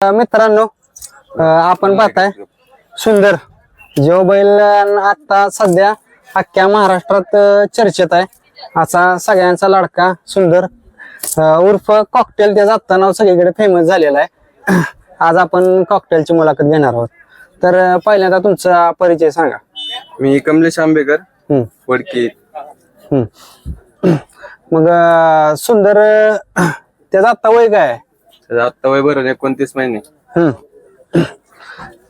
मित्रांनो आपण पाहताय सुंदर. जो बैल आता सध्या अख्ख्या महाराष्ट्रात चर्चेत आहे. असा सगळ्यांचा लाडका सुंदर उर्फ कॉकटेल त्याचं आत्ता नाव सगळीकडे फेमस झालेलं आहे. आज आपण कॉकटेलची मुलाखत घेणार आहोत. तर पहिल्यांदा तुमचा परिचय सांगा. मी कमलेश आंबेकर हम्म, वडकी. मग सुंदर त्याचं आत्ता वय काय आहे? त्याचं आत्ता वय बरं एकोणतीस महिने हम्म.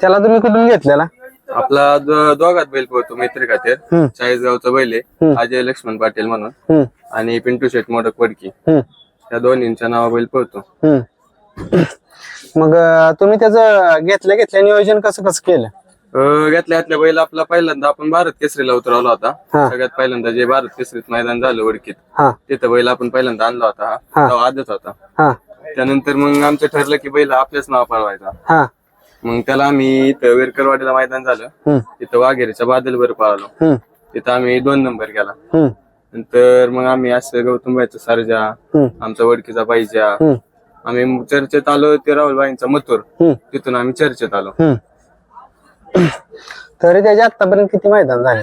त्याला तुम्ही कुठून घेतलेला आपला दो- दोघात बैल पोहतो मैत्री खातीर हम्म. चाळीसगावचा बैल आहे अजय लक्ष्मण पाटील म्हणून हम्म, आणि पिंटू शेठ मोडक वडकी हम्म. या दोन्हींच्या नावा बैल पोहतो हम्म. मग अं, तुम्ही त्याचं घेतल्या घेतल्या नियोजन कसं कसं केलं घेतल्या घेतल्या बैल आपला पहिल्यांदा आपण भारत केसरीला उतरवला होता. सगळ्यात पहिल्यांदा जे भारत केसरीत मैदान झालं वडकीत हा तिथं बैल आपण पहिल्यांदा आणला होता हा. हा. आदत होता हा त्यानंतर मग आमचं ठरलं की बैल आपल्याच नाव पळवायचा. हा. मग त्याला आम्ही इथं वेरकरवाडीला मैदान झालं. तिथं वाघेरीच्या बादलवर पळालो. तिथं आम्ही दोन नंबर केला. नंतर मग आम्ही असं गौतमबाईचा सरजा हम्म, आमचा वडकीचा पाहिजा आम्ही चर्चेत आलो ते राहुलबाईंचा मथुर. हम्म, तिथून आम्ही चर्चेत आलो. तरी त्याच्या आतापर्यंत किती मैदान झाले?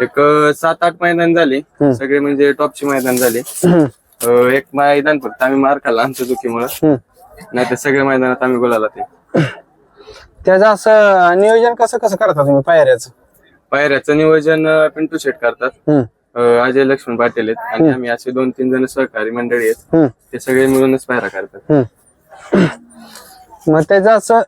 एक सात आठ मैदान झाली. सगळे म्हणजे टॉपची मैदान झाली. अं, एक मैदान फक्त आम्ही मार खाल्ला आमच्या चुकीमुळे. हम्म. नाही तर सगळ्या मैदानात आम्ही बोलायला ते त्याचं असं नियोजन कसं कसं करता तुम्ही पायऱ्याचं? पायऱ्याचं नियोजन अं, पिंटू शेट करतात. हम्म, अं, अजय लक्ष्मण पाटील आहेत आणि आम्ही असे दोन तीन जण सहकारी मंडळी आहेत. हम्म, ते सगळे मिळूनच पायरा करतात हम्म. मग त्याचं असं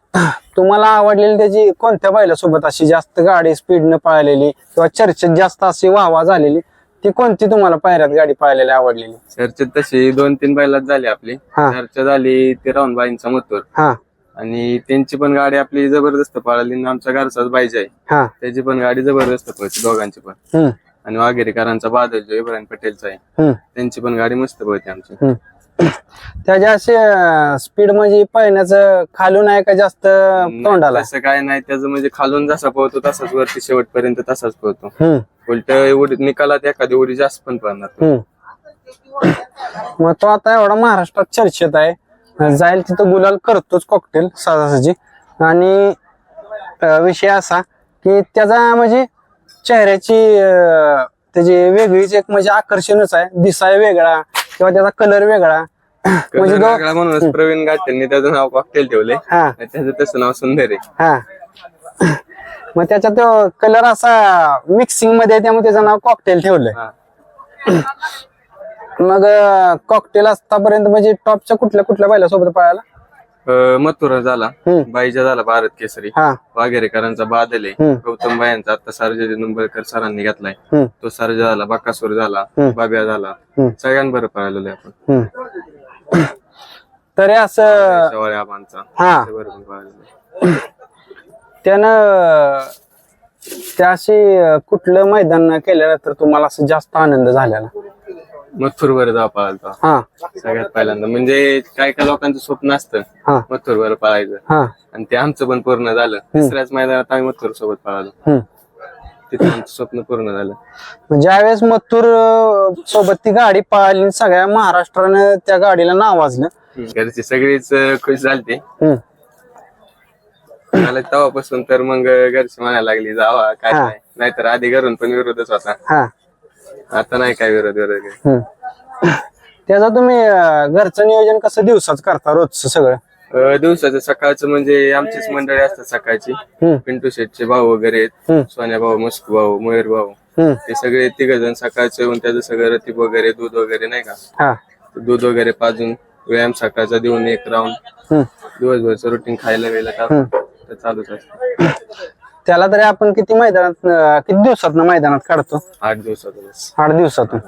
तुम्हाला आवडलेली त्याची कोणत्या बैलासोबत अशी जास्त गाडी स्पीडनं पळालेली किंवा चर्चेत जास्त अशी वाहवा झालेली ती कोणती तुम्हाला पायऱ्यात गाडी पळालेली आवडलेली? चर्चेत तशी दोन तीन बैलात झाली आपली. हा. चर्चा झाली ते राहुलबाईंचा मथुर हा. आणि त्यांची पण गाडी आपली जबरदस्त पळाली आणि आमच्या घरचाच पाहिजे आहे. हा. त्याची पण गाडी जबरदस्त पळते दोघांची पण. हम्म, आणि वाघेरीकरांचा बादल जो इब्राहिम पटेलचा आहे हम्म, त्यांची पण गाडी मस्त पळते आमची. हम्म. त्याच्या असे स्पीड म्हणजे पळण्याचं खालून आहे का जास्त तोंडाला? तसं काय नाही त्याचं म्हणजे खालून जसा पळतो तसाच वरती शेवटपर्यंत तसाच पळतो. हम्म, उलट एवढी निकालात एखादी उडी जास्त पण हम्म. मग तो आता एवढा महाराष्ट्रात चर्चेत आहे. जाईल तिथं गुलाल करतोच कॉकटेल सहजासहजी आणि अं, विषय असा की त्याचा म्हणजे चेहऱ्याची अं, त्याची वेगळीच एक म्हणजे आकर्षणच आहे. दिसाय वेगळा किंवा त्याचा कलर वेगळा. म्हणजे कलर तो वेगळा म्हणूनच प्रवीण गाठ्यांनी त्याचं नाव कॉकटेल ठेवले हा. त्याचं तसं नाव सुंदर आहे. हा. मग त्याचा तो कलर असा मिक्सिंगमध्ये त्यामुळे त्याचं नाव कॉकटेल ठेवलंय. मग कॉकटेल आतापर्यंत म्हणजे टॉपच्या कुठल्या कुठल्या बैलासोबत पळायला अं, मथुरा झाला. बाईजा झाला भारत केसरी. वाघेरेकरांचा बादल आहे. गौतम बायांचा. आता सारजा निंबळकर सरांनी घेतलाय. तो सारजा झाला. बाकासूर झाला. बाब्या झाला. सगळ्यांबरोबर पळालेलो आहे आपण. तरी असं हा. त्यानं त्या अशी कुठलं मैदान केल्यानंतर तुम्हाला असं जास्त आनंद झालेला. मथुर वर जा पळालता हा. सगळ्यात पहिल्यांदा. म्हणजे काय काय लोकांचं स्वप्न असतं हा. मथुर वर पळायचं हा. आणि ते आमचं पण पूर्ण झालं. तिसऱ्याच मैदानात आम्ही मथुर सोबत पळालो हम्म. तिथे आमचं स्वप्न पूर्ण झालं. म्हणजे ज्यावेळेस मथुर अं, सोबत ती गाडी पळाली आणि सगळ्या महाराष्ट्रानं त्या गाडीला नाव वाजलं घरची सगळीच अं, खुश झालते हम्म. मला तेव्हापासून तर मग घरची म्हणायला लागली जावा काय हा. नाही. नाहीतर आधी घरून पण विरोधच होता. हा. आता नाही काय विरोध विरोध काही. हम्म. त्याचं तुम्ही अं, घरचं नियोजन कसं दिवसाच करता रोजचं सगळं? अं, दिवसाचं सकाळचं म्हणजे आमचीच मंडळी असतात सकाळची. हम्म, पिंटू शेठचे भाऊ वगैरे आहेत सोन्या भाऊ मुस्कू भाऊ मयूर भाऊ. हम्म. ते सगळे तिघ जण सकाळचं येऊन त्याचं सगळं रतीप वगैरे दूध वगैरे नाही का? हा. ते दूध वगैरे पाजून व्यायाम सकाळचा देऊन एक राऊंड हम्म. दिवसभरचं रुटीन खायला वेळेला टाकून. ते चालूच असतं त्याला तरी आपण किती मैदानात अं, किती दिवसात मैदानात काढतो? आठ दिवसातून आठ दिवसातून.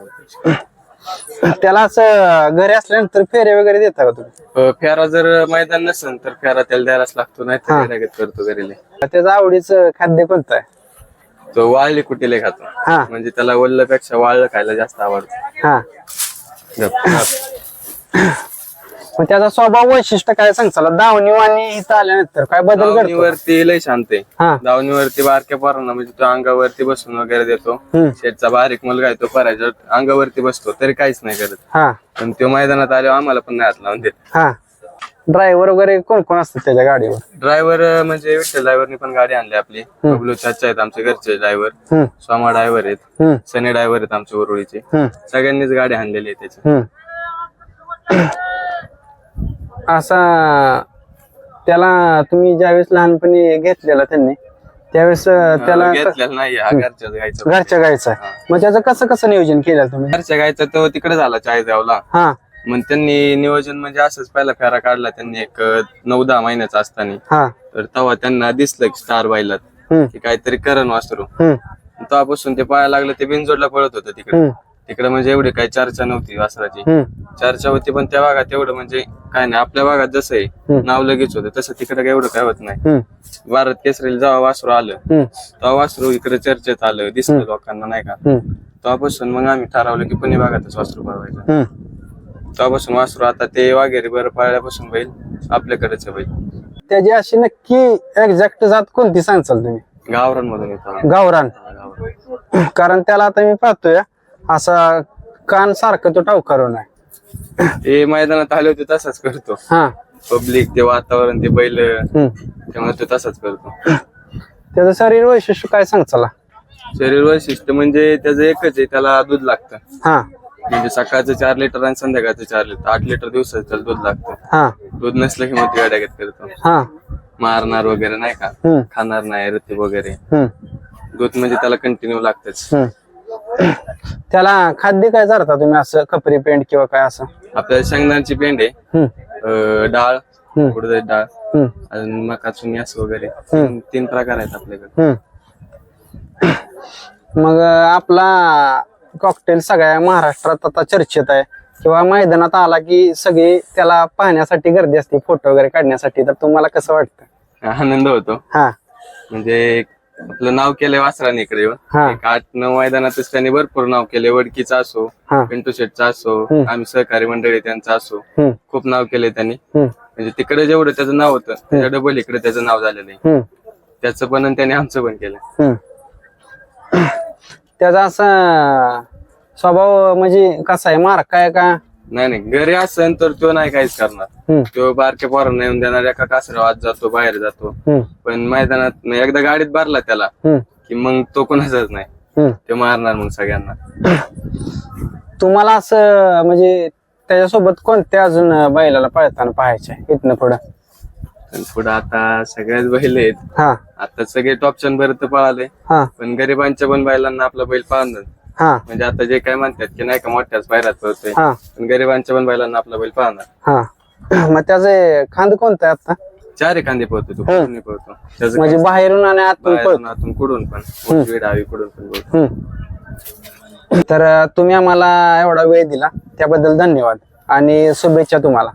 त्याला असं घरी असल्यानंतर फेरे वगैरे देता का तुम्ही? अं, फेरा जर मैदान नसेल तर फेरा त्याला द्यायलाच लागतो नाही तर करतो घरीले. त्याचं आवडीचं खाद्य कोणतं आहे? तो वाळली कुटीले खातो. हा. म्हणजे त्याला वल्लपेक्षा वाळलं खायला जास्त आवडतं. हा. मग त्याचा स्वभाव वैशिष्ट्य काय सांगचाल दावणी आणि इथं आल्यानंतर काय बदल करतो दावणीवरती लय शांत आहे. हा. दावणीवरती बारक्या पोरांना म्हणजे तो अंगावरती बसून वगैरे देतो. हम्म. शेठचा बारीक मुलगा आहे तो परायचा अंगावरती बसतो तरी काहीच नाही करत. हा. पण तो मैदानात आल्यावर आम्हाला पण नाही हात लावून देत. हा. ड्रायव्हर वगैरे कोण कोण असतात त्याच्या गाडीवर? ड्रायव्हर म्हणजे विठ्ठल ड्रायव्हरनी पण गाडी आणली आपली. बबलू चाचा आहेत आमचे घरचे ड्रायव्हर. हम्म. सोमा ड्रायव्हर आहेत. हम्म. सनी ड्रायव्हर आहेत आमचे हम्म. सगळ्यांनीच गाडी आणलेली आहे त्याची. हम्म. असा त्याला तुम्ही ज्यावेळेस लहानपणी घेतलेला त्यांनी त्यावेळेस त्याला घेतलेला नाही हा गायचा घरच्या गायचा आहे. मग त्याचं कसं कसं नियोजन केलं तुम्ही? घरच्या गायचा तो तिकडे झाला चाळीसगावला. हा. मग त्यांनी नियोजन म्हणजे असंच पहिला फेरा काढला त्यांनी एक नऊ दहा महिन्याचा असताना. हा. तर तेव्हा त्यांना दिसलं की स्टार हम्म. की काहीतरी करण वासरू. हम्म. तेव्हापासून ते पाया लागलं ते बिनजोडला पळत होतं तिकडे. हम्म. तिकडे म्हणजे एवढी काही चर्चा नव्हती वासराची. हम्म. चर्चा होती पण त्या भागात एवढं म्हणजे काय नाही. आपल्या भागात जसं आहे. नाव लगेच होतं. तसं तिकडे एवढं काय होत नाही. हम्म. भारत केसरीला जेव्हा वासरू आलं हम्म. तेव्हा वासरू इकडे चर्चेत आलं दिसलं लोकांना नाही का? हम्म. तेव्हापासून मग आम्ही ठरवलं की पुणे भागातच वासरू हम्म. तेव्हापासून वासरू आता ते वाघेरी बरं पाळल्यापासून बैल आपल्याकडेच आहे बैल त्याची अशी नक्की एक्झॅक्ट जात कोणती सांगचाल तुम्ही? गावरांमधून येतो आम्ही. गावरान. गावरान. कारण त्याला आता मी पाहतोय असा कान सारखं तो टावकारून आहे ते मैदानात आले होते तसाच करतो. हा. पब्लिक ते वातावरण ते बैल हम्म. त्यामुळे तो तसाच करतो. त्याचं शरीर वैशिष्ट्य काय सांगचाला शरीर वैशिष्ट्य म्हणजे त्याचं एकच आहे त्याला दूध लागतं. हा. म्हणजे सकाळचं चार लिटर आणि संध्याकाळचं चार लिटर. आठ लिटर दिवसाचं त्याला दूध लागतं. हा. दूध नसलं की मग ती गाड्या करतो. हा. मारणार वगैरे नाही का? हम्म. खाणार नाही रती वगैरे. हम्म. दूध म्हणजे त्याला कंटिन्यू लागतच. हम्म. त्याला खाद्य काय चालता तुम्ही असं? कपरी पेंट किंवा काय असं? आपल्याला शेंगदाण्याची पेंड आहे. हम्म. अं, डाळ हम्म. उडदाची डाळ हम्म. अजून मका चुन्यास वगैरे. तीन तीन प्रकार आहेत आपल्याकडे. हम्म. मग अं, आपला कॉकटेल सगळ्या महाराष्ट्रात आता चर्चेत आहे. किंवा मैदानात आला की सगळी त्याला पाहण्यासाठी गर्दी असते फोटो वगैरे काढण्यासाठी. तर तुम्हाला कसं वाटतं? आनंद होतो. हा. म्हणजे आपलं नाव केलंय वासराने इकडे येऊन. हा. एक आठ नऊ मैदानातच त्यांनी भरपूर नाव केले. वडकीचा असो हा. पिंटू शेटचा असो हम्म. आम्ही सहकारी मंडळी त्यांचा असो हम्म. खूप नाव केले त्यांनी. हम्म. म्हणजे तिकडे जेवढं त्याचं नाव होतं त्याच्या डबल इकडे त्याचं नाव झालेलं आहे. हम्म. त्याचं पण आणि त्याने आमचं पण केलं. हम्म. त्याचा असा स्वभाव म्हणजे कसा आहे? मार काय का? नाही नाही. घरी असन तर तो नाही काहीच करणार. तो बारक्या पोरांना येऊन देणार एका कासऱ्या आत जातो बाहेर जातो. पण मैदानात एकदा गाडीत भरला त्याला की मग तो कोणाचाच नाही. तो मारणार मग सगळ्यांना. तुम्हाला असं म्हणजे त्याच्यासोबत कोणत्या अजून बैलाला पळताना पाहायचे इथनं पुढं? पण पुढे आता सगळ्याच बैल आहेत. आता सगळे टॉपच्या भरत पळाले. पण गरीबांच्या पण बैलांना आपला बैल पाहणं हा. म्हणजे आता जे काय म्हणतात की नाही का मोठ्याच बाहेरात पळतोय हा. पण गरीबांच्या पण बैलांना आपला बैल पाहणार. हा. मग त्याचे खांद कोणतं आहे आता? चार एखादी पळतो तो कुठून पळतो. त्याचं म्हणजे बाहेरून आणि आतून पळत. बाहेरून आतून कुडून पण. उजवी डावी कुडून पण पळतो. हम्म. तर अं, तुम्ही आम्हाला एवढा वेळ दिला. त्याबद्दल धन्यवाद. आणि शुभेच्छा तुम्हाला.